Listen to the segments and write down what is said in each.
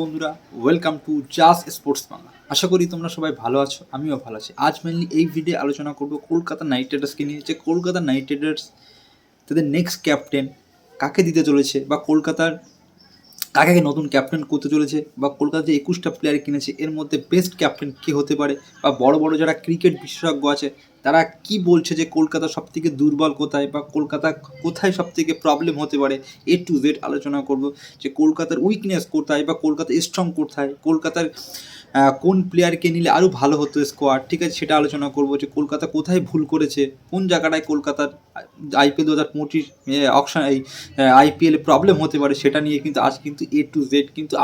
বন্ধুরা welcome to জাস sports Bangla আশা করি তোমরা সবাই ভালো আছো, আমিও ভালো আছি। আজ মেনলি এই ভিডিও আলোচনা করব কলকাতা নাইট রাইডার্সকে নিয়ে, যে কলকাতা নাইট রাইডার্স তাদের নেক্সট ক্যাপ্টেন কাকে দিতে চলেছে বা কলকাতার কাকে নতুন ক্যাপ্টেন করতে চলেছে বা কলকাতা যে একুশটা প্লেয়ার কিনেছে, এর মধ্যে বেস্ট ক্যাপ্টেন কে হতে পারে বা বড় বড় যারা ক্রিকেট বিশেষজ্ঞ আছে তারা কি বলছে যে কলকাতা সব থেকে দুর্বল কোথায় বা কলকাতা কোথায় সব থেকে প্রবলেম হতে পারে? এ টু জেড আলোচনা করব যে কলকাতার উইকনেস কোথায় বা কলকাতা স্ট্রং কোথায়? কলকাতার কোন প্লেয়ারকে নিলে আরও ভালো হতো স্কোয়াড ঠিক আছে, সেটা আলোচনা করব যে কলকাতা কোথায় ভুল করেছে? কোন জায়গাটায় কলকাতার আইপিএল দু হাজার পঁচিশ অকশন এই আইপিএলে প্রবলেম হতে পারে সেটা নিয়ে কিন্তু আজ কিন্তু এ টু জেড কিন্তু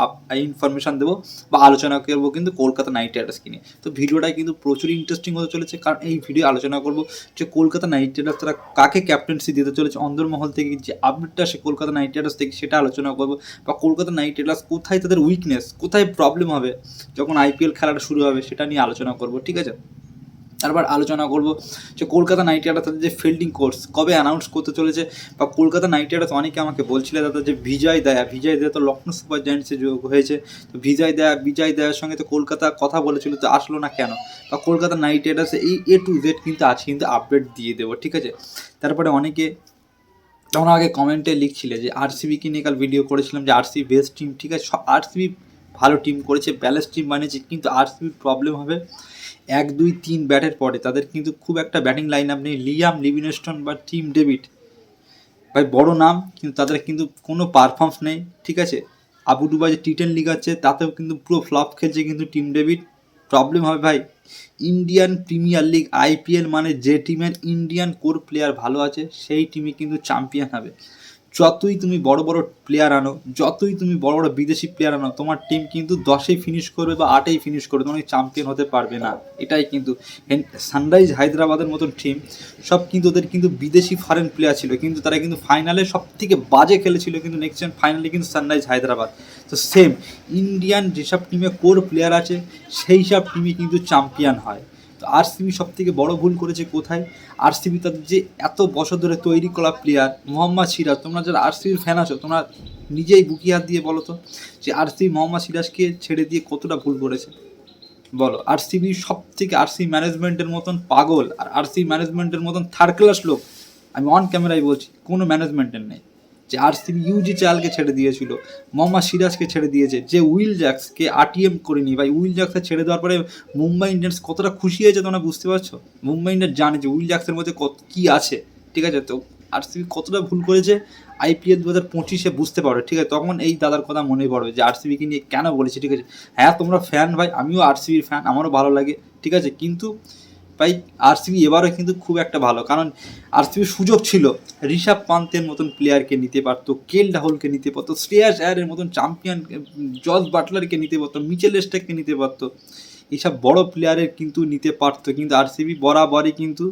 ইনফরমেশান দেবো বা আলোচনা করব কিন্তু কলকাতা নাইট রাইডার্সকে নিয়ে। তো ভিডিওটা কিন্তু প্রচুর ইন্টারেস্টিং হতে চলেছে কারণ এই ভিডিও আলোচনা করব যে কলকাতা নাইট রাইডার্স তারা কাকে ক্যাপ্টেন্সি দিতে চলেছে, অন্দরমহল থেকে যে আপডেটটা সে কলকাতা নাইট রাইডার্স থেকে সেটা আলোচনা করব। বা কলকাতা নাইট রাইডার্স কোথায় তাদের উইকনেস কোথায় প্রবলেম হবে, যখন আইপিএল খেলাটা শুরু হবে সেটা নিয়ে আলোচনা করব, ঠিক আছে? তারপর আলোচনা করব যে কলকাতা নাইট রাইডার্স তাদের যে ফিল্ডিং কোর্স কবে অ্যানাউন্স করতে চলেছে বা কলকাতা নাইট রাইডার্স অনেকে আমাকে বলছিল দাদা যে বিজয় দয়া বিজয় দয়া তো লখনৌ সুপার জায়ান্টসে যোগ হয়েছে, তো বিজয় দয়া, বিজয় দয়ার সঙ্গে তো কলকাতা কথা বলেছিল তো আসলো না কেন? বা কলকাতা নাইট রাইডার্স এই এ টু জেড কিন্তু আজ কিন্তু আপডেট দিয়ে দেবো, ঠিক আছে? তারপরে অনেকে তখন আগে কমেন্টে লিখছিলে যে আরসিবিকে নিয়ে কাল ভিডিও করেছিলাম যে আরসিবি বেস্ট টিম ঠিক আছে? আরসিবি ভালো টিম করেছে ব্যালেন্স টিম বানিয়েছে, কিন্তু আরসিবির প্রবলেম হবে এক, দুই, তিন ব্যাটের পরে তাদের কিন্তু খুব একটা ব্যাটিং লাইন আপ নেই। লিয়াম, লিভিনস্টন বা টিম ডেভিড। ভাই, বড় নাম, কিন্তু তাদের কিন্তু কোনো পারফর্মস নেই, ঠিক আছে? আবু ডুবাই যে টি টেন লিগ আছে, তাতেও কিন্তু পুরো ফ্লপ খেলছে কিন্তু টিম ডেভিড। প্রবলেম হবে ভাই ইন্ডিয়ান প্রিমিয়ার লিগ আইপিএল মানে যে টিমের ইন্ডিয়ান কোর প্লেয়ার ভালো আছে, সেই টিমই কিন্তু চ্যাম্পিয়ন হবে। যতই তুমি বড় বড় প্লেয়ার আনো, যতই তুমি বড় বড় বিদেশি প্লেয়ার আনো, তোমার টিম কিন্তু দশেই ফিনিশ করবে বা আটেই ফিনিশ করবে, তোমার চ্যাম্পিয়ন হতে পারবে না। এটাই কিন্তু সানরাইজ হায়দ্রাবাদের মতন টিম সব কিন্তু ওদের কিন্তু বিদেশি ফরেন প্লেয়ার ছিল, কিন্তু তারা কিন্তু ফাইনালে সব থেকে বাজে খেলেছিল কিন্তু নেক্সট টাইম ফাইনালে কিন্তু সানরাইজ হায়দ্রাবাদ। তো সেম ইন্ডিয়ান যেসব টিমে কোর প্লেয়ার আছে, সেই সব টিমই কিন্তু চ্যাম্পিয়ন হয়। আরসিবি সব থেকে বড় ভুল করেছে কোথায়? আরসিবি তাদের যে এত বছর ধরে তৈরি করা প্লেয়ার মোহাম্মদ সিরাজ। তোমরা যারা আরসিবির ফ্যান আছো, তোমরা নিজেই বুকি হাত দিয়ে বলো তো যে আর আরসিবি মোহাম্মদ সিরাজকে ছেড়ে দিয়ে কতটা ভুল করেছে? বলো, আরসিবি সব থেকে আরসিবি ম্যানেজমেন্টের মতন পাগল আর আরসিবি ম্যানেজমেন্টের মতন থার্ড ক্লাস লোক। আমি অন ক্যামেরায় বলছি, কোনো ম্যানেজমেন্টের নেই। যে আরসিবি ইউজি চালকে ছেড়ে দিয়েছিল মোহাম্মদ সিরাজকে ছেড়ে দিয়েছে, যে উইল জ্যাক্সকে আরটিএম করেনি ভাই উইল জ্যাক্সকে ছেড়ে দেওয়ার পরে মুম্বাই ইন্ডিয়ান্স কতটা খুশি হয়েছে তোমরা বুঝতে পারছ? মুম্বাই ইন্ডিয়ান্স জানে যে উইল জ্যাক্সের মধ্যে কত কী আছে, ঠিক আছে? তো আরসিবি কতটা ভুল করেছে আইপিএল দু হাজার পঁচিশে বুঝতে পারো ঠিক আছে? তখন এই দাদার কথা মনে পড়বে যে আরসিবিকে নিয়ে কেন বলেছি, ঠিক আছে? হ্যাঁ তোমরা ফ্যান ভাই, আমিও আরসিবির ফ্যান আমারও ভালো লাগে, ঠিক আছে? কিন্তু ভাই আরসিবি এবারও কিন্তু খুব একটা ভালো। কারণ আরসিবির সুযোগ ছিল, ঋষভ পান্তের মতন প্লেয়ারকে নিতে পারতো কেল রাহুলকে নিতে পারতো, শ্রেয়াস আয়ারের মতন চ্যাম্পিয়ন জর্জ বাটলারকে নিতে পারতো, মিচেল স্টেককে নিতে পারতো। এইসব বড় প্লেয়ারের কিন্তু নিতে পারতো, কিন্তু আরসিবি বরাবরই কিন্তু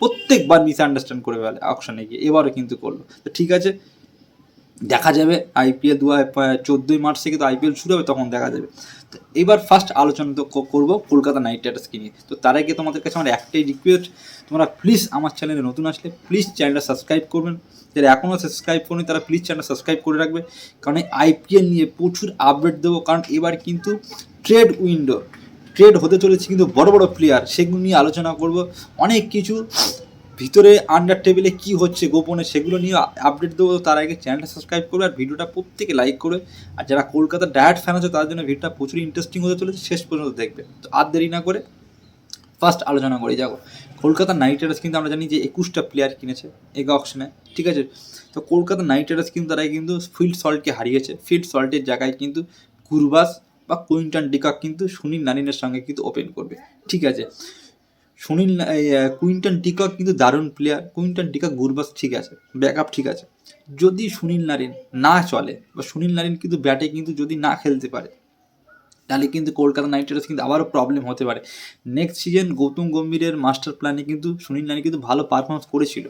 প্রত্যেকবার মিসআন্ডারস্ট্যান্ড করে ফেলে অকশনে গিয়ে, এবারও কিন্তু করল। তো ঠিক আছে দেখা যাবে আইপিএল দু চোদ্দোই মার্চ থেকে তো আইপিএল শুরু হবে, তখন দেখা যাবে। তো এবার ফার্স্ট আলোচনা তো করব কলকাতা নাইট রাইডার্সকে নিয়ে। তো তার আগে তোমাদের কাছে আমার একটাই রিকোয়েস্ট তোমরা প্লিজ আমার চ্যানেলে নতুন আসলে প্লিজ চ্যানেলটা সাবস্ক্রাইব করবেন। যারা এখনও সাবস্ক্রাইব করেনি, তারা প্লিজ চ্যানেল সাবস্ক্রাইব করে রাখবে। কারণ আইপিএল নিয়ে প্রচুর আপডেট দেবো, কারণ এবার কিন্তু ট্রেড উইন্ডো ট্রেড হতে চলেছে কিন্তু বড় বড় প্লেয়ার সেগুলো নিয়ে আলোচনা করব। অনেক কিছু ভিতরে আন্ডার টেবিলে কী হচ্ছে, গোপনে সেগুলো নিয়ে আপডেট দেবো তার আগে চ্যানেলটা সাবস্ক্রাইব করবে আর ভিডিওটা প্রত্যেকে লাইক করবে আর যারা কলকাতার ডায়াট ফ্যান আছে তার জন্য ভিডিওটা প্রচুর ইন্টারেস্টিং হতে চলেছে, শেষ পর্যন্ত দেখবে। তো আর দেরি না করে ফার্স্ট আলোচনা করে। যাব কলকাতা নাইট রাইডার্স কিন্তু আমরা জানি যে একুশটা প্লেয়ার কিনেছে এই অপশনে ঠিক আছে? তো কলকাতা নাইট রাইডার্স কিন্তু তারা কিন্তু ফিল্ড সল্টকে হারিয়েছে। ফিল্ড সল্টের জায়গায় কিন্তু গুরবাস বা কুইন্টন ডিকক কিন্তু সুনীল নারিনের সঙ্গে কিন্তু ওপেন করবে। ঠিক আছে? সুনীল কুইন্টন টিকক কিন্তু দারুণ প্লেয়ার কুইন্টন টিকক গুরবাস ঠিক আছে ব্যাকআপ ঠিক আছে। যদি সুনীল নারিন না চলে, বা সুনীল নারিন কিন্তু ব্যাটে কিন্তু যদি না খেলতে পারে, তাহলে কিন্তু কলকাতা নাইট রাইডার্স কিন্তু আবারও প্রবলেম হতে পারে। নেক্সট সিজন গৌতম গম্ভীরের মাস্টার প্ল্যানে কিন্তু সুনীল নারিন কিন্তু ভালো পারফরমেন্স করেছিল।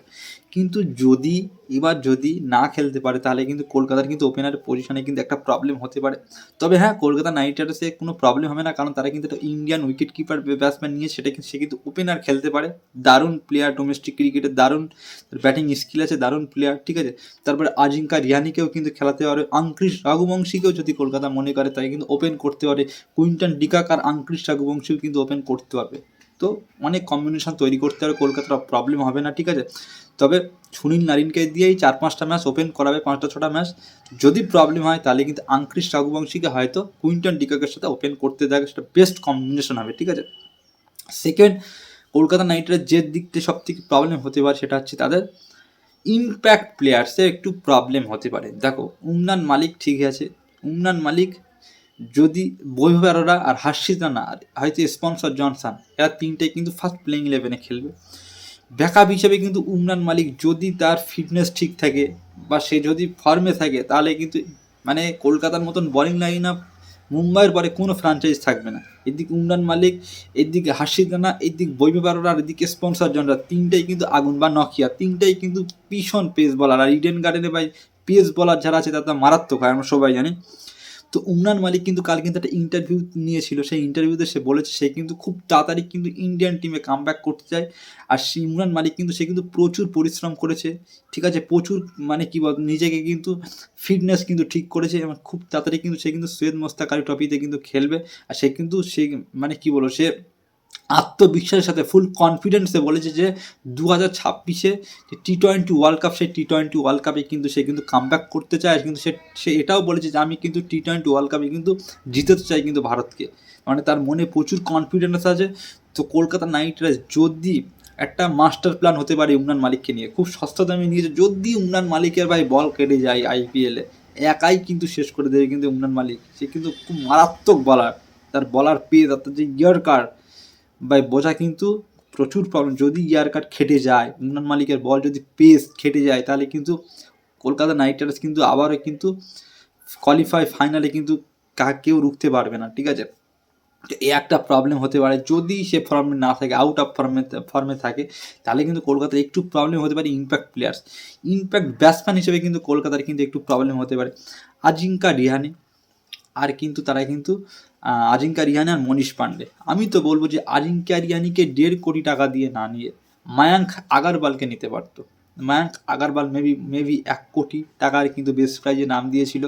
কিন্তু যদি, এবার যদি না খেলতে পারে, তাহলে কিন্তু কলকাতার কিন্তু ওপেনারের পজিশনে কিন্তু একটা প্রবলেম হতে পারে। তবে হ্যাঁ কলকাতা নাইট রাইডার্সে কোনো প্রবলেম হবে না, কারণ তারা কিন্তু একটা ইন্ডিয়ান উইকেট কিপার ব্যাটসম্যান নিয়ে সেটা সে কিন্তু ওপেনার খেলতে পারে। দারুণ প্লেয়ার ডোমেস্টিক ক্রিকেটে দারুণ ব্যাটিং স্কিল আছে, দারুণ প্লেয়ার ঠিক আছে? তারপরে আজিঙ্কা রিয়ানিকেও কিন্তু খেলাতে পারে আঙ্ক্রিস রাঘুবংশীকেও যদি কলকাতা মনে করে, তাই কিন্তু ওপেন করতে পারে। কুইন্টন ডিকাক আর আঙ্ক্রিস রাঘুবংশীও কিন্তু ওপেন করতে পারবে। তো অনেক কম্বিনেশন তৈরি করতে পারে কলকাতার প্রবলেম হবে না, ঠিক আছে? তবে সুনীল নারিনকে দিয়েই চার পাঁচটা ম্যাচ ওপেন করাবে, পাঁচটা ছটা ম্যাচ যদি প্রবলেম হয়, তাহলে কিন্তু আঙ্ক্রিস রাঘুবংশীকে হয়তো কুইন্টন ডিকাকের সাথে ওপেন করতে দেয় সেটা বেস্ট কম্বিনেশন হবে, ঠিক আছে? সেকেন্ড কলকাতা নাইট রাইডার্স যে দিকতে সব থেকে প্রবলেম হতে পারে, সেটা হচ্ছে তাদের ইম্প্যাক্ট প্লেয়ার্সের একটু প্রবলেম হতে পারে। দেখো, উমনান মালিক ঠিক আছে, উমনান মালিক যদি বৈভব আরোরা আর হার্ষিত রানা হয়তো স্পন্সর জনসন, এরা তিনটাই কিন্তু ফার্স্ট প্লেইং ইলেভেনে খেলবে। ব্যাকআপ হিসেবে কিন্তু উমরান মালিক যদি তার ফিটনেস ঠিক থাকে বা সে যদি ফর্মে থাকে, তাহলে কিন্তু মানে কলকাতার মতন বোলিং লাইন আপ মুম্বাইয়ের পরে কোনো ফ্র্যাঞ্চাইজ থাকবে না। এদিকে উমরান মালিক, এদিকে হাসিদ রানা এদিকে আরোরা আর এদিকে স্পন্সর জনরা, তিনটাই কিন্তু আগুন বা নকিয়া, তিনটাই কিন্তু ভীষণ পেস বলার আর ইডেন গার্ডেনে ভাই পেস বলার যারা আছে তারা মারাত্মক হয়, আমরা সবাই জানি। তো উমরান মালিক কিন্তু কাল কিন্তু একটা ইন্টারভিউ নিয়েছিল। সেই ইন্টারভিউতে সে বলেছে সে কিন্তু খুব তাড়াতাড়ি কিন্তু ইন্ডিয়ান টিমে কাম করতে চায়। আর সে ইমরান মালিক কিন্তু, সে কিন্তু প্রচুর পরিশ্রম করেছে। ঠিক আছে, প্রচুর মানে কী বল নিজেকে কিন্তু ফিটনেস কিন্তু ঠিক করেছে এবং খুব তাড়াতাড়ি কিন্তু সে কিন্তু সৈয়দ মোস্তাক আলী ট্রফিতে কিন্তু খেলবে। আর সে কিন্তু সে মানে কী বলো সে আত্মবিশ্বাসের সাথে ফুল কনফিডেন্সে বলেছে যে দু হাজার ছাব্বিশে যে টি টোয়েন্টি ওয়ার্ল্ড কাপ সেই টি টোয়েন্টি ওয়ার্ল্ড কাপে কিন্তু সে কিন্তু কাম করতে চায়। কিন্তু সে সে এটাও বলেছে যে আমি কিন্তু টি টোয়েন্টি ওয়ার্ল্ড কাপে কিন্তু জিতেতে চাই কিন্তু ভারতকে। মানে তার মনে প্রচুর কনফিডেন্স আছে। তো কলকাতা নাইট রাইডার্স যদি একটা মাস্টার প্ল্যান হতে পারে উমরান মালিককে নিয়ে, খুব সস্তা দামে নিয়েছে যদি উমরান মালিকের ভাই বল কেটে যায় আইপিএলে একাই কিন্তু শেষ করে দেবে কিন্তু উমরান মালিক। সে কিন্তু খুব মারাত্মক বলার তার বলার পেয়ে তার যে ইয়ার কার্ড বা বোঝা কিন্তু প্রচুর প্রবলেম যদি ইয়ার কাট খেটে যায় উমরান মালিকের বল যদি পেস খেটে যায়, তাহলে কিন্তু কলকাতা নাইট রাইডার্স কিন্তু আবারও কিন্তু কোয়ালিফাই ফাইনালে কিন্তু কাকে কেউ রুখতে পারবে না, ঠিক আছে? এই একটা প্রবলেম হতে পারে। যদি সে ফর্মে না থাকে আউট অফ ফর্মে ফর্মে থাকে, তাহলে কিন্তু কলকাতার একটু প্রবলেম হতে পারে ইম্প্যাক্ট প্লেয়ার্স ইম্প্যাক্ট ব্যাটসম্যান হিসেবে কিন্তু কলকাতার কিন্তু একটু প্রবলেম হতে পারে। আজিঙ্কা রিহানি আর কিন্তু তারা কিন্তু আজিঙ্কা রিয়ানি আর মনীষ পান্ডে। আমি তো বলব যে আজিঙ্কা রিয়ানিকে দেড় কোটি টাকা দিয়ে না নিয়ে মায়াঙ্ক আগারবালকে নিতে পারতো। মায়াঙ্ক আগারবাল মেবি মেবি এক কোটি টাকার কিন্তু বেস্ট প্রাইজে নাম দিয়েছিল।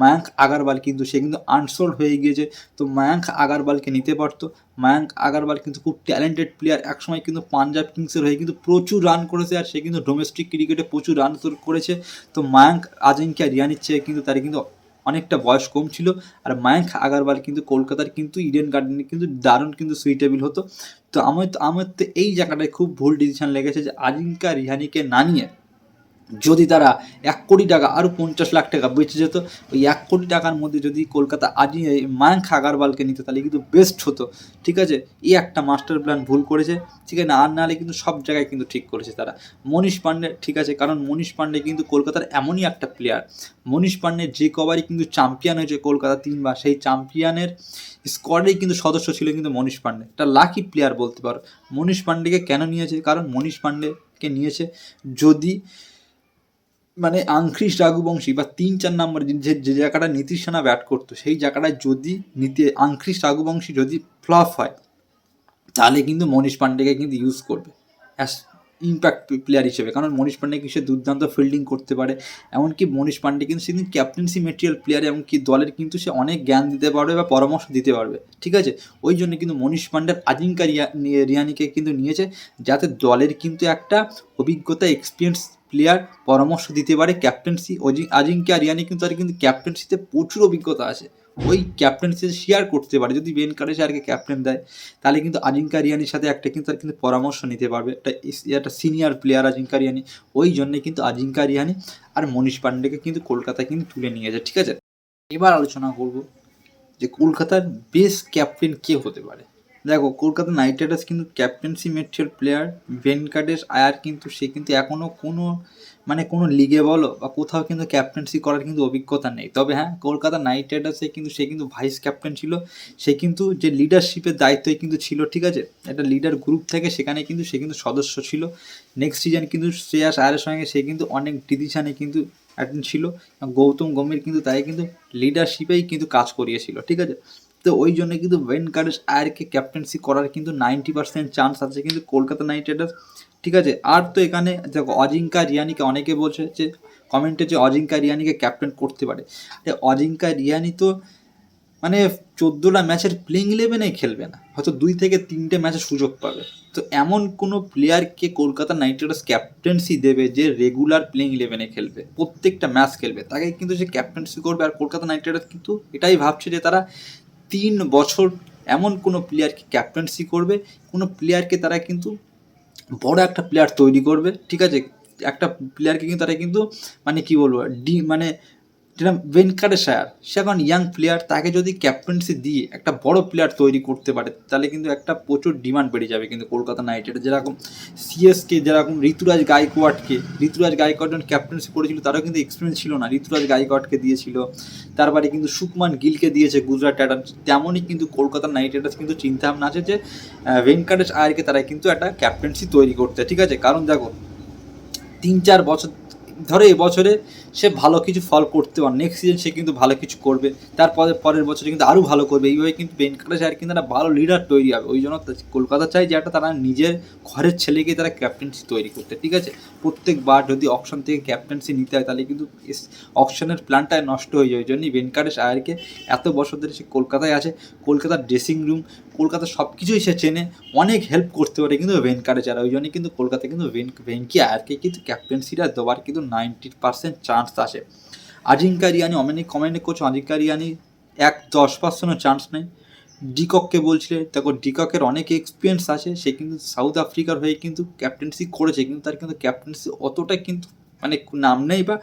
মায়াঙ্ক আগারবাল কিন্তু, সে কিন্তু আনসোল্ড হয়ে গিয়েছে। তো মায়াঙ্ক আগারবালকে নিতে পারতো। মায়াঙ্ক আগারবাল কিন্তু খুব ট্যালেন্টেড প্লেয়ার একসময় কিন্তু পাঞ্জাব কিংসের হয়ে কিন্তু প্রচুর রান করেছে আর সে কিন্তু ডোমেস্টিক ক্রিকেটে প্রচুর রান করেছে। তো মায়াঙ্ক আজিঙ্কা রিয়ানির চেয়ে কিন্তু তার কিন্তু অনেকটা বয়স কম ছিল। আর মায়াঙ্ক আগারওয়াল কিন্তু কলকাতার কিন্তু ইডেন গার্ডেনে কিন্তু দারুণ কিন্তু সুইটেবল হতো। তো আমার তো আমার তো এই জায়গাটায় খুব ভুল ডিসিশন লেগেছে যে আজিঙ্কা রিহানিকে না নিয়ে যদি তারা এক কোটি টাকা আরও পঞ্চাশ লাখ টাকা বেঁচে যেত, ওই এক কোটি টাকার মধ্যে যদি কলকাতা আজই মায়াঙ্ক আগারওয়ালকে নিত, তাহলে কিন্তু বেস্ট হতো। ঠিক আছে? এই একটা মাস্টার প্ল্যান ভুল করেছে, ঠিক আছে? আর নাহলে কিন্তু সব জায়গায় কিন্তু ঠিক করেছে তারা। মনীষ পাণ্ডে ঠিক আছে? কারণ মনীষ পাণ্ডে কিন্তু কলকাতার এমনই একটা প্লেয়ার মনীষ পাণ্ডে যে কবারই কিন্তু চ্যাম্পিয়ন হয়েছে কলকাতা তিনবার, সেই চ্যাম্পিয়নের স্কোয়াডেই কিন্তু সদস্য ছিল কিন্তু মনীষ পাণ্ডে একটা লাকি প্লেয়ার বলতে পারো। মনীষ পাণ্ডেকে কেন নিয়েছে? কারণ মনীষ পাণ্ডেকে নিয়েছে যদি মানে আংখ্রিস রাঘুবংশী বা তিন চার নম্বর যে যে জায়গাটা নীতিশ সেনা ব্যাট করতো, সেই জায়গাটায় যদি নীতি আংখ্রিস রাঘুবংশী যদি ফ্লপ হয়, তাহলে কিন্তু মনীষ পাণ্ডেকে কিন্তু ইউজ করবে অ্যাস ইম্প্যাক্ট প্লেয়ার হিসেবে। কারণ মনীষ পাণ্ডে কিন্তু সে দুর্দান্ত ফিল্ডিং করতে পারে, এমনকি মনীষ পাণ্ডে কিন্তু সেদিন ক্যাপ্টেন্সি মেটেরিয়াল প্লেয়ার এমনকি দলের কিন্তু সে অনেক জ্ঞান দিতে পারবে বা পরামর্শ দিতে পারবে, ঠিক আছে? ওই জন্য কিন্তু মনীষ পাণ্ডের আজিঙ্কা রিয়া রিয়ানিকে কিন্তু নিয়েছে, যাতে দলের কিন্তু একটা অভিজ্ঞতা এক্সপিরিয়েন্স প্লেয়ার পরামর্শ দিতে পারে ক্যাপ্টেন্সি আজিঙ্কা রিয়ানি কিন্তু তার কিন্তু ক্যাপ্টেন্সিতে প্রচুর অভিজ্ঞতা আছে। ওই ক্যাপ্টেন্সি শেয়ার করতে পারে। যদি বেন কারে শেয়ারকে ক্যাপ্টেন দেয়, তাহলে কিন্তু আজিঙ্কা রিয়ানির সাথে একটা কিন্তু তার কিন্তু পরামর্শ নিতে পারবে। একটা একটা সিনিয়র প্লেয়ার আজিঙ্কা রিয়ানি ওই জন্যে কিন্তু আজিঙ্কা রিয়ানি আর মনীষ পাণ্ডেকে কিন্তু কলকাতায় কিন্তু তুলে নিয়ে যায়। ঠিক আছে? এবার আলোচনা করব যে কলকাতার বেস্ট ক্যাপ্টেন কে হতে পারে। দেখো, কলকাতা নাইট রাইডার্স কিন্তু captaincy material player Venkatesh Iyer কিন্তু, সে কিন্তু এখনও কোনো মানে কোনো লিগে বলো, বা কোথাও কিন্তু ক্যাপ্টেন্সি করার কিন্তু অভিজ্ঞতা নেই। তবে হ্যাঁ কলকাতা নাইট রাইডার্সে কিন্তু, সে কিন্তু ভাইস ক্যাপ্টেন ছিল। সে কিন্তু যে লিডারশিপের দায়িত্বই কিন্তু ছিল, ঠিক আছে? একটা লিডার গ্রুপ থেকে সেখানে কিন্তু সে কিন্তু সদস্য ছিল। নেক্সট সিজন কিন্তু শ্রেয়াস আয়ারের সঙ্গে সে কিন্তু অনেক ডিসিশানে কিন্তু অ্যাটেন্ড ছিল। গৌতম গম্ভীর কিন্তু তাই কিন্তু লিডারশিপেই কিন্তু কাজ করিয়েছিল, ঠিক আছে? তো ওই জন্য কিন্তু ভেনকারেশ আয়ারকে ক্যাপ্টেন্সি করার কিন্তু নাইনটি পার্সেন্ট চান্স আছে কিন্তু কলকাতা নাইট রাইডার্স ঠিক আছে? আর তো এখানে দেখো অজিঙ্কা রিয়ানিকে অনেকে বলছে যে কমেন্টে যে অজিঙ্কা রিয়ানিকে ক্যাপ্টেন করতে পারে। অজিঙ্কা রিয়ানি তো মানে চোদ্দোটা ম্যাচের প্লেইং ইলেভেনেই খেলবে না। হয়তো দুই থেকে তিনটে ম্যাচে সুযোগ পাবে। তো এমন কোনো প্লেয়ারকে কলকাতা নাইট রাইডার্স ক্যাপ্টেন্সি দেবে যে রেগুলার প্লেইং ইলেভেনে খেলবে? প্রত্যেকটা ম্যাচ খেলবে। তাকে কিন্তু সে ক্যাপ্টেন্সি করবে। আর কলকাতা নাইট রাইডার্স কিন্তু এটাই ভাবছে যে তারা তিন বছর এমন কোনো প্লেয়ারকে ক্যাপ্টেন্সি করবে, কোনো প্লেয়ারকে তারা কিন্তু বড় একটা প্লেয়ার তৈরি করবে, ঠিক আছে? একটা প্লেয়ারকে কিন্তু তারা কিন্তু মানে কি বলব ডি মানে যেটা ভেঙ্কাটেশায়ার সে এখন ইয়াং প্লেয়ার তাকে যদি ক্যাপ্টেন্সি দিয়ে একটা বড় প্লেয়ার তৈরি করতে পারে, তাহলে কিন্তু একটা প্রচুর ডিমান্ড বেড়ে যাবে কিন্তু কলকাতা নাইট রাইডার্স যেরকম সিএসকে যেরকম ঋতুরাজ গাইকোয়াডকে ঋতুরাজ গাইকোয়াড যখন ক্যাপ্টেন্সি করেছিল, তারও কিন্তু এক্সপিরিয়েন্স ছিল না। ঋতুরাজ গাইকোয়াডকে দিয়েছিল তারপরে কিন্তু সুকমান গিলকে দিয়েছে গুজরাট টাইটান্স। তেমনই কিন্তু কলকাতা নাইট রাইডার্স কিন্তু চিন্তা ভাবনা আছে যে ভেঙ্কটেশ আয়ারকে তারা কিন্তু একটা ক্যাপ্টেন্সি তৈরি করতে, ঠিক আছে? কারণ দেখো, তিন চার বছর ধরে এবছরে সে ভালো কিছু ফল করতে পারে নেক্সট সিজন সে কিন্তু ভালো কিছু করবে তারপরে পরের বছরে কিন্তু আরও ভালো করবে, এইভাবে কিন্তু ভেঙ্কটেশ আয়ার কিন্তু একটা ভালো লিডার তৈরি হবে। ওই জন্য কলকাতা চাই যে একটা তারা নিজের ঘরের ছেলেকে তারা ক্যাপ্টেন্সি তৈরি করতে, ঠিক আছে? প্রত্যেকবার যদি অপশন থেকে ক্যাপ্টেন্সি নিতে হয় তাহলে কিন্তু অপশনের প্ল্যানটা নষ্ট হয়ে যায়। ওই জন্যই ভেঙ্কটেশ আয়ারকে এত বছর ধরে সে কলকাতায় আছে, কলকাতার ড্রেসিং রুম কলকাতার সব কিছুই সে চেনে, অনেক হেল্প করতে পারে কিন্তু ভেঙ্কটেশ আয়ার ওই জন্যই কিন্তু কলকাতা কিন্তু ভেন ভেঙ্কি আয়ারকে কিন্তু ক্যাপ্টেন্সিটা দেওয়ার কিন্তু নাইনটি পার্সেন্ট চান্স আছে আজিঙ্কা রিয়ানি অনেক কমেন্টে করছে আজিঙ্কা রিয়ানি এক দশ পার্সেন্টও চান্স নেই। ডিকককে বলছিলে, দেখো ডিককের অনেক এক্সপিরিয়েন্স আছে, সে কিন্তু সাউথ আফ্রিকার হয়ে কিন্তু ক্যাপ্টেন্সি করেছে, কিন্তু তার কিন্তু ক্যাপ্টেন্সি অতটা কিন্তু মানে নাম নেই বা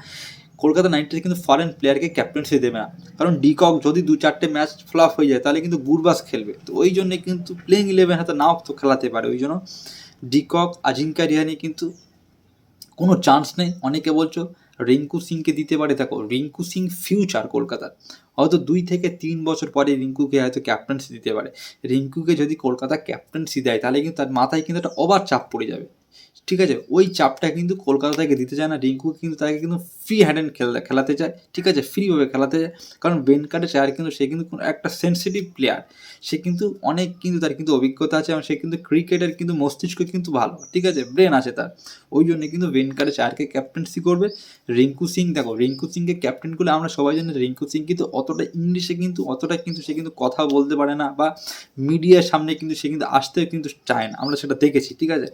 কলকাতা নাইট কিন্তু ফরেন প্লেয়ারকে ক্যাপ্টেন্সি দেবে না। কারণ ডিকক যদি দু চারটে ম্যাচ ফ্লাপ হয়ে যায়, তাহলে কিন্তু গুরবাস খেলবে। তো ওই জন্যে কিন্তু প্লেইং ইলেভেন হাতে নাও তো খেলাতে পারে। ওই জন্য ডিকক, আজিঙ্কা রিহানি কিন্তু কোনো চান্স নেই। অনেকে বলছো, রিঙ্কু সিংকে দিতে পারে। দেখো, রিঙ্কু সিং ফিউচার কলকাতার হয়তো দুই থেকে তিন বছর পরে রিঙ্কুকে হয়তো ক্যাপ্টেন্সি দিতে পারে। রিঙ্কুকে যদি কলকাতা ক্যাপ্টেন্সি দেয়, তাহলে কিন্তু তার মাথায় কিন্তু একটা ওভার চাপ পড়ে যাবে। ঠিক আছে? ওই চাপটা কিন্তু কলকাতা থেকে দিতে চায় না, রিঙ্কু কিন্তু তাকে কিন্তু ফ্রি হ্যান্ড খেলা খেলাতে চায়, ঠিক আছে? ফ্রিভাবে খেলাতে চায়, কারণ বেন কার্ডে চায় কিন্তু সে কিন্তু কোনো একটা সেন্সিটিভ প্লেয়ার সে কিন্তু অনেক কিন্তু তার কিন্তু অভিজ্ঞতা আছে এবং সে কিন্তু ক্রিকেটের কিন্তু মস্তিষ্ক কিন্তু ভালো, ঠিক আছে? ব্রেন আছে তার। ওই জন্য কিন্তু বেনকারে চারকে ক্যাপ্টেন্সি করবে? রিঙ্কু সিং, দেখো, রিঙ্কু সিংকে ক্যাপ্টেন করলে আমরা সবাই জানি রিঙ্কু সিং কিন্তু অতটা ইংলিশে কিন্তু, অতটা কিন্তু সে কিন্তু কথা বলতে পারে না বা মিডিয়ার সামনে কিন্তু সে কিন্তু আসতেও কিন্তু চায় না। আমরা সেটা দেখেছি, ঠিক আছে?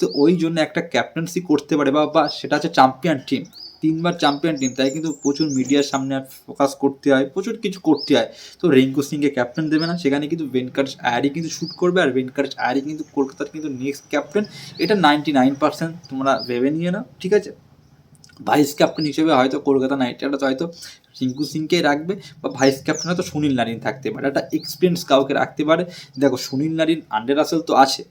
তো ওই জন্য একটা ক্যাপ্টেন্সি করতে পারে বা বা সেটা হচ্ছে চ্যাম্পিয়ন টিম তিনবার চ্যাম্পিয়ন টিম তাই কিন্তু প্রচুর মিডিয়ার সামনে ফোকাস করতে হয়, প্রচুর কিছু করতে হয়। তো রিঙ্কু সিংকে ক্যাপ্টেন দেবে না, সেখানে কিন্তু ভেনকাট আয়ারি কিন্তু শ্যুট করবে, আর ভেনকাট আয়ারি কিন্তু কলকাতার কিন্তু নেক্সট ক্যাপ্টেন এটা নাইনটি নাইন পার্সেন্ট তোমরা ভেবে নিয়ে নাও ঠিক আছে? ভাইস ক্যাপ্টেন হিসেবে হয়তো কলকাতা নাইট রাইডার্স হয়তো রিঙ্কু সিংকেই রাখবে, বা ভাইস ক্যাপ্টেন হয়তো সুনীল নারিন থাকতে পারে। একটা এক্সপিরিয়েন্স কাউকে রাখতে পারে। দেখো, সুনীল নারিন আন্ডার আসেল তো আছে।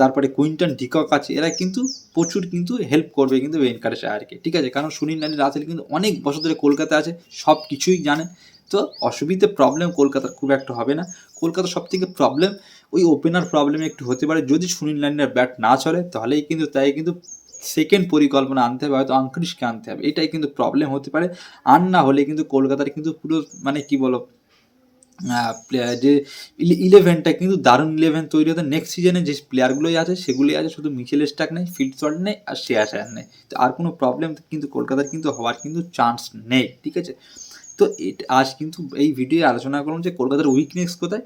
তারপরে কুইন্টন ডিকক আছে, এরা কিন্তু প্রচুর কিন্তু হেল্প করবে কিন্তু ভেঙ্কাটেশ আয়ারকে ঠিক আছে, কারণ সুনীল নারিন রাসেল কিন্তু অনেক বছর ধরে কলকাতা আছে, সব কিছুই জানে। তো অসুবিধে প্রবলেম কলকাতার খুব একটা হবে না। কলকাতার সব থেকে প্রবলেম ওই ওপেনার প্রবলেম একটু হতে পারে। যদি সুনীল নারিনের ব্যাট না চলে, তাহলেই কিন্তু তাই কিন্তু সেকেন্ড পরিকল্পনা আনতে হবে, হয়তো অঙ্কুরিশকে আনতে হবে। এটাই কিন্তু প্রবলেম হতে পারে। আর না হলে কিন্তু কলকাতার কিন্তু পুরো মানে কি বলো যে ইলেভেনটা কিন্তু দারুণ ইলেভেন তৈরি হতে। নেক্সট সিজনে যে প্লেয়ারগুলোই আছে, সেগুলোই আছে। শুধু মিচেল স্টাক নেই ফিল্ড শট নেই আর শেয়ার শেয়ার নেই। তো আর কোনো প্রবলেম কিন্তু কলকাতার কিন্তু হওয়ার কিন্তু চান্স নেই, ঠিক আছে? তো আজ কিন্তু এই ভিডিও আলোচনা করলাম যে কলকাতার উইকনেস কোথায়।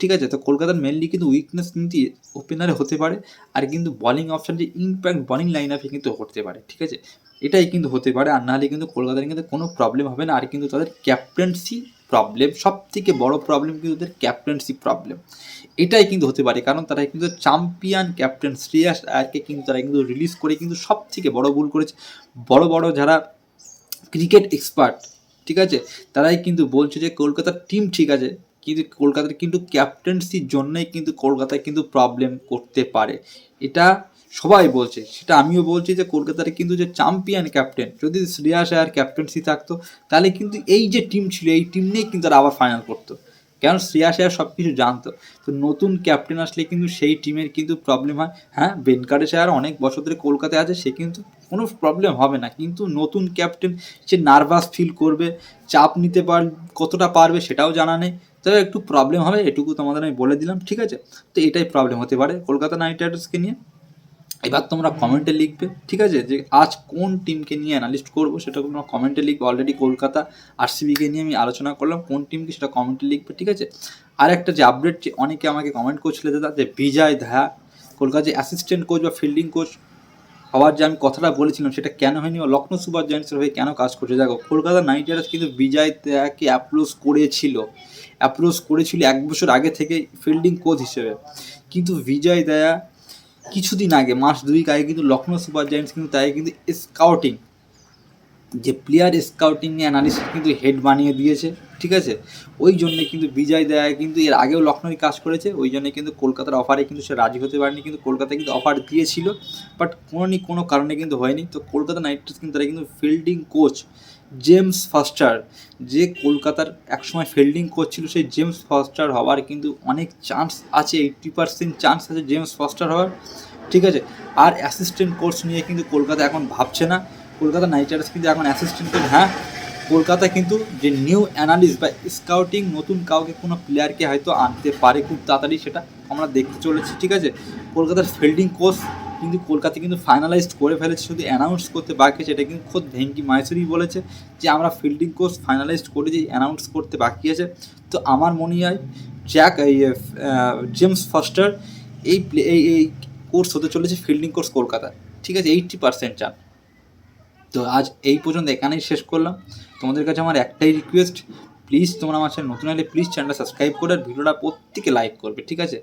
ঠিক আছে? তো কলকাতার মেনলি কিন্তু উইকনেস কিন্তু ওপেনারে হতে পারে আর কিন্তু বলিং অপশান যে ইম্প্যাক্ট বলিং লাইন আপে কিন্তু হতে পারে, ঠিক আছে? এটাই কিন্তু হতে পারে। আর নাহলে কিন্তু কলকাতার কিন্তু কোনো প্রবলেম হবে না। আর কিন্তু তাদের ক্যাপ্টেন্সি প্রবলেম সব থেকে বড় প্রবলেম কিন্তু ওদের ক্যাপ্টেন্সি প্রবলেম এটাই কিন্তু হতে পারে, কারণ তারা কিন্তু চ্যাম্পিয়ন ক্যাপ্টেন শ্রেয়াস আয়ারকে কিন্তু তারা কিন্তু রিলিজ করে কিন্তু সব থেকে বড় ভুল করেছে। বড় বড় যারা ক্রিকেট এক্সপার্ট ঠিক আছে? তারাই কিন্তু বলছে যে কলকাতার টিম ঠিক আছে, কিন্তু কলকাতার কিন্তু ক্যাপ্টেন্সির জন্যই কিন্তু কলকাতায় কিন্তু প্রবলেম করতে পারে। এটা সবাই বলছে, সেটা আমিও বলছি যে কলকাতার কিন্তু যে চ্যাম্পিয়ন ক্যাপ্টেন যদি শ্রেয়াস আয়ার ক্যাপ্টেন্সি থাকতো, তাহলে কিন্তু এই যে টিম ছিল, এই টিম নিয়েই কিন্তু তারা আবার ফাইনাল করতো। কারণ শ্রেয়াস আয়ার সব কিছু জানতো। তো নতুন ক্যাপ্টেন আসলে কিন্তু সেই টিমের কিন্তু প্রবলেম হয়। হ্যাঁ বেনকারেশ আয়ার অনেক বছর ধরে কলকাতায় আছে, সে কিন্তু কোনো প্রবলেম হবে না। কিন্তু নতুন ক্যাপ্টেন সে নার্ভাস ফিল করবে, চাপ নিতে পার, কতটা পারবে সেটাও জানা নেই। তবে একটু প্রবলেম হবে, এটুকু তোমাদের আমি বলে দিলাম, ঠিক আছে? তো এটাই প্রবলেম হতে পারে কলকাতা নাইট রাইডার্সকে নিয়ে। এবার তোমরা কমেন্টে লিখবে, ঠিক আছে? যে আজ কোন টিমকে নিয়ে অ্যানালিস্ট করব সেটা তোমরা কমেন্টে লিখবে। অলরেডি কলকাতা আরসিবিকে নিয়ে আমি আলোচনা করলাম, কোন টিমকে সেটা কমেন্টে লিখবে, ঠিক আছে? আর একটা যে আপডেট যে অনেকে আমাকে কমেন্ট করছিল দাদা, যে বিজয় ধায়া, কলকাতা যে অ্যাসিস্ট্যান্ট কোচ বা ফিল্ডিং কোচ হওয়ার যে আমি কথাটা বলেছিলাম, সেটা কেন হয়নি? লখনৌ সুপার জায়ান্টসের হয়ে কেন কাজ করছে? দেখো, কলকাতা নাইট রাইডার্স কিন্তু বিজয় দয়াকে অ্যাপ্রোচ করেছিল। অ্যাপ্রোচ করেছিল এক বছর আগে থেকে ফিল্ডিং কোচ হিসেবে। কিন্তু বিজয় দয়া কিছুদিন আগে মাস দুই আগে কিন্তু লখনৌ সুপার জায়ান্টস কিন্তু তাই কিন্তু স্কাউটিং যে প্লেয়ার স্কাউটিং অ্যানালিসিস কিন্তু হেড বানিয়ে দিয়েছে, ঠিক আছে? ওই জন্যে কিন্তু বিজয় দেয় কিন্তু এর আগেও লখনৌই কাজ করেছে, ওই জন্য কিন্তু কলকাতার অফারে কিন্তু সে রাজি হতে পারেনি, কিন্তু কলকাতায় কিন্তু অফার দিয়েছিল বাট কোনো নি কোনো কারণে কিন্তু হয়নি। তো কলকাতা নাইট রাইডার্স কিন্তু তারা কিন্তু ফিল্ডিং কোচ জেমস ফাস্টার, যে কলকাতার একসময় ফিল্ডিং কোচ ছিল, সেই জেমস ফাস্টার হওয়ার কিন্তু অনেক চান্স আছে এইট্টি পার্সেন্ট চান্স আছে জেমস ফাস্টার হওয়ার। ঠিক আছে? আর অ্যাসিস্ট্যান্ট কোর্স নিয়ে কিন্তু কলকাতা এখন ভাবছে না। কলকাতা নাইট রাইডার্স কিন্তু এখন অ্যাসিস্ট্যান্ট কোচ হ্যাঁ? কলকাতা কিন্তু যে নিউ অ্যানালিস্ট বা স্কাউটিং নতুন কাউকে কোনো প্লেয়ারকে হয়তো আনতে পারে খুব তাড়াতাড়ি, সেটা আমরা দেখতে চলেছি। ঠিক আছে? কলকাতার ফিল্ডিং কোচ কিন্তু কলকাতা কিন্তু ফাইনালাইজড করে ফেলেছে, শুধু অ্যানাউন্স করতে বাকি আছে, এটা কিন্তু খোদ ভেঙ্কি মাইসুরি বলেছে যে আমরা ফিল্ডিং কোচ ফাইনালাইজড করেছি অ্যানাউন্স করতে বাকি আছে। তো আমার মনে হয় জ্যাক জেমস ফাস্টার এই প্লে এই এই কোর্স হতে চলেছে ফিল্ডিং কোর্স কলকাতা। ঠিক আছে এইট্টি পার্সেন্ট চান। তো আজ এই পর্যন্ত এখানেই শেষ করলাম। তোমাদের কাছে আমার একটাই রিকোয়েস্ট প্লিজ তোমরা আমার চ্যানেল নতুন হলে প্লিজ চ্যানেলটা সাবস্ক্রাইব করে আর ভিডিওটা প্রত্যেকে লাইক করবে, ঠিক আছে?